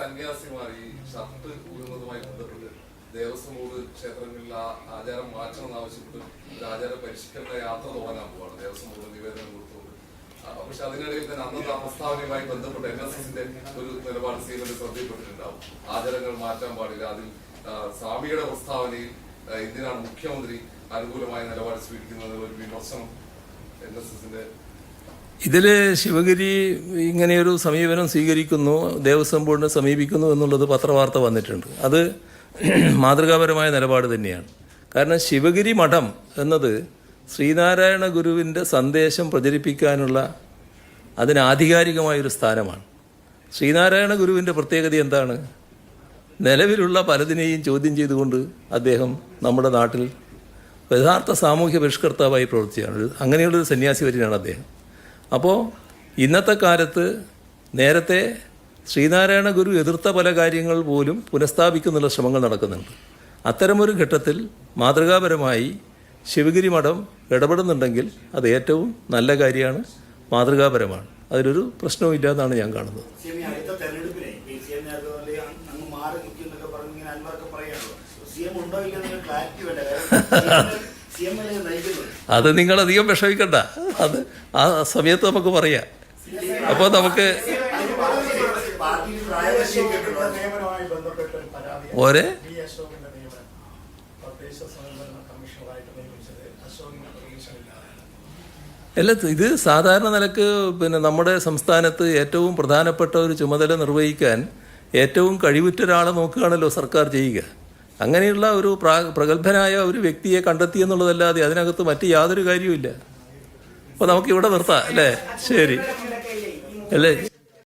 സന്യാസിമാർ ഈ ഷർട്ട് ഊരുന്നതുമായി ബന്ധപ്പെട്ട് ദേവസ്വം ബോർഡ് ക്ഷേത്രങ്ങളിൽ ആ ആചാരം മാറ്റണമെന്ന് ആവശ്യപ്പെട്ട് ഒരു ആചാര പരിഷ്കരണ യാത്ര തുടങ്ങാൻ പോവാണ്. ദേവസ്വം ബോർഡ് നിവേദനം കൊടുത്തുകൊണ്ട്. പക്ഷെ അതിനിടയിൽ തന്നെ അന്നത്തെ പ്രസ്താവനയുമായി ബന്ധപ്പെട്ട് എൻ എസ് എസിന്റെ ഒരു നിലപാട് സീനിന്റെ ശ്രദ്ധയിൽപ്പെട്ടിട്ടുണ്ടാവും. ആചാരങ്ങൾ മാറ്റാൻ പാടില്ല. അതിൽ സ്വാമിയുടെ പ്രസ്താവനയിൽ എന്തിനാണ് മുഖ്യമന്ത്രി അനുകൂലമായ നിലപാട് സ്വീകരിക്കുന്നത് ഒരു വിമർശനം എൻ എസ് എസിന്റെ ഇതിൽ ശിവഗിരി ഇങ്ങനെയൊരു സമീപനം സ്വീകരിക്കുന്നു ദേവസ്വം ബോർഡിനെ സമീപിക്കുന്നു എന്നുള്ളത് പത്രവാർത്ത വന്നിട്ടുണ്ട്. അത് മാതൃകാപരമായ നിലപാട് തന്നെയാണ്. കാരണം ശിവഗിരി മഠം എന്നത് ശ്രീനാരായണ ഗുരുവിന്റെ സന്ദേശം പ്രചരിപ്പിക്കാനുള്ള അതിന് ആധികാരികമായൊരു സ്ഥാനമാണ്. ശ്രീനാരായണ ഗുരുവിന്റെ പ്രത്യേകത എന്താണ്? നിലവിലുള്ള പലതിനെയും ചോദ്യം ചെയ്തുകൊണ്ട് അദ്ദേഹം നമ്മുടെ നാട്ടിൽ യഥാർത്ഥ സാമൂഹ്യ പരിഷ്കർത്താവായി പ്രവർത്തിക്കുകയാണ് അങ്ങനെയുള്ളൊരു സന്യാസി വരികയാണ് അദ്ദേഹം. അപ്പോൾ ഇന്നത്തെ കാലത്ത് നേരത്തെ ശ്രീനാരായണ ഗുരു എതിർത്ത പല കാര്യങ്ങൾ പോലും പുനഃസ്ഥാപിക്കുന്നുള്ള ശ്രമങ്ങൾ നടക്കുന്നുണ്ട്. അത്തരമൊരു ഘട്ടത്തിൽ മാതൃകാപരമായി ശിവഗിരി മഠം ഇടപെടുന്നുണ്ടെങ്കിൽ അത് ഏറ്റവും നല്ല കാര്യമാണ് മാതൃകാപരമാണ്. അതിലൊരു പ്രശ്നവും എന്നാണ് ഞാൻ കാണുന്നത്. ക്ലാരിറ്റി വേണ്ട. അത് നിങ്ങൾ അധികം വിഷമിക്കണ്ട. അത് ആ സമയത്ത് നമുക്ക് പറയാം. അപ്പോൾ നമുക്ക് ഒരേ അല്ല ഇത് സാധാരണ നിലയ്ക്ക് പിന്നെ നമ്മുടെ സംസ്ഥാനത്ത് ഏറ്റവും പ്രധാനപ്പെട്ട ഒരു ചുമതല നിർവഹിക്കാൻ ഏറ്റവും കഴിവുറ്റ ഒരാളെ നോക്കുകയാണല്ലോ സർക്കാർ ചെയ്യുക. അങ്ങനെയുള്ള ഒരു പ്രാ പ്രഗത്ഭനായ ഒരു വ്യക്തിയെ കണ്ടെത്തി എന്നുള്ളതല്ലാതെ അതിനകത്ത് മറ്റ് യാതൊരു കാര്യവുമില്ല. അപ്പോൾ നമുക്ക് ഇവിടെ നിർത്താം അല്ലേ? ശരി. അല്ലേ?